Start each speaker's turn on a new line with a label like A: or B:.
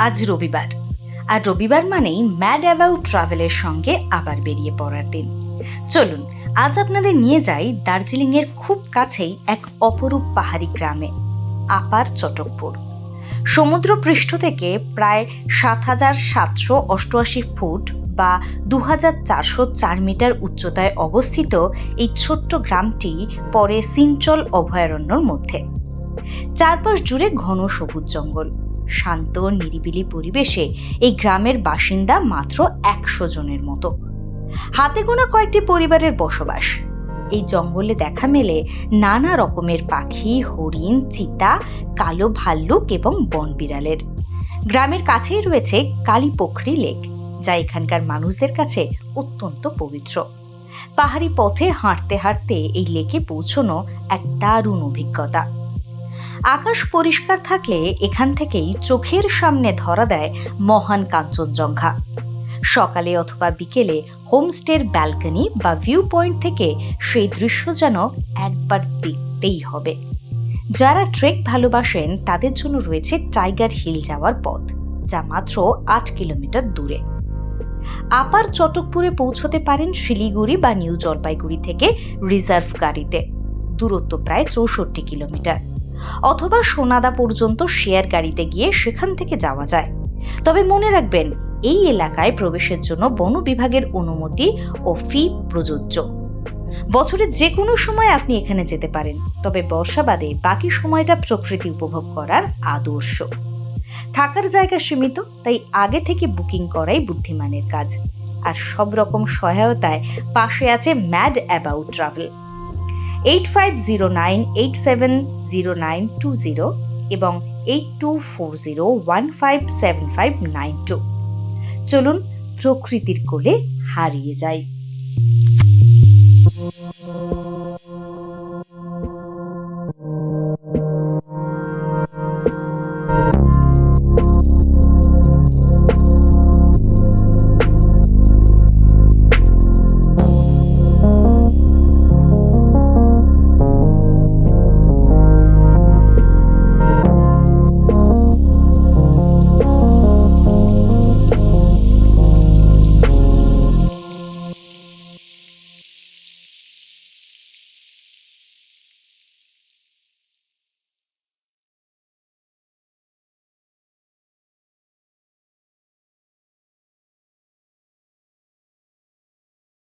A: আজ রবিবার। আর রবিবার মানেই ম্যাড অ্যাবাউট ট্রাভেলের সঙ্গে আবার বেরিয়ে পড়ার দিন। চলুন, আজ আপনাদের নিয়ে যাই দার্জিলিংয়ের খুব কাছেই এক অপরূপ পাহাড়ি গ্রামে, আপার চটকপুর। সমুদ্র পৃষ্ঠ থেকে প্রায় সাত হাজার সাতশো অষ্টআশি ফুট বা দু হাজার চারশো চার মিটার উচ্চতায় অবস্থিত এই ছোট্ট গ্রামটি পরে সিঞ্চল অভয়ারণ্যর মধ্যে। চারপাশ জুড়ে ঘন সবুজ জঙ্গল। শান্ত, নিরিবিলি পরিবেশে এই গ্রামের বাসিন্দা মাত্র একশো জনের মতো। হাতে গোনা কয়েকটি পরিবারের বসবাস। এই জঙ্গলে দেখা মেলে নানা রকমের পাখি, হরিণ, চিতা, কালো ভাল্লুক এবং বনবিড়ালের। গ্রামের কাছেই রয়েছে কালীপোখরি লেক। যা এখানকার মানুষদের কাছে অত্যন্ত পবিত্র। পাহাড়ি পথে হাঁটতে হাঁটতে এই লেকে পৌঁছনো এক দারুণ অভিজ্ঞতা। আকাশ পরিষ্কার থাকলে এখান থেকেই চোখের সামনে ধরা দেয় মহান কাঞ্চনজঙ্ঘা। সকালে অথবা বিকেলে হোমস্টের ব্যালকনি বা ভিউ পয়েন্ট থেকে সেই দৃশ্য যেন একবার দেখতেই হবে। যারা ট্রেক ভালোবাসেন, তাদের জন্য রয়েছে টাইগার হিল যাওয়ার পথ, যা মাত্র আট কিলোমিটার দূরে। আপার চটকপুরে পৌঁছতে পারেন শিলিগুড়ি বা নিউ জলপাইগুড়ি থেকে রিজার্ভ গাড়িতে। দূরত্ব প্রায় চৌষট্টি কিলোমিটার। অথবা সোনাদা পর্যন্ত শেয়ার গাড়িতে গিয়ে সেখান থেকে যাওয়া যায়। তবে মনে রাখবেন, এই এলাকায় প্রবেশের জন্য বন বিভাগের অনুমতি ও ফি প্রযোজ্য। বছরের যে কোনো সময় আপনি এখানে যেতে পারেন, তবে বর্ষা বাদে বাকি সময়টা প্রকৃতি উপভোগ করার আদর্শ। থাকার জায়গা সীমিত, তাই আগে থেকে বুকিং করাই বুদ্ধিমানের কাজ। আর সব রকম সহায়তায় পাশে আছে Mad About Travel eight five zero nine eight seven zero nine two zero এবং eight two four zero one five seven five nine two চলুন প্রকৃতির কোলে হারিয়ে যাই।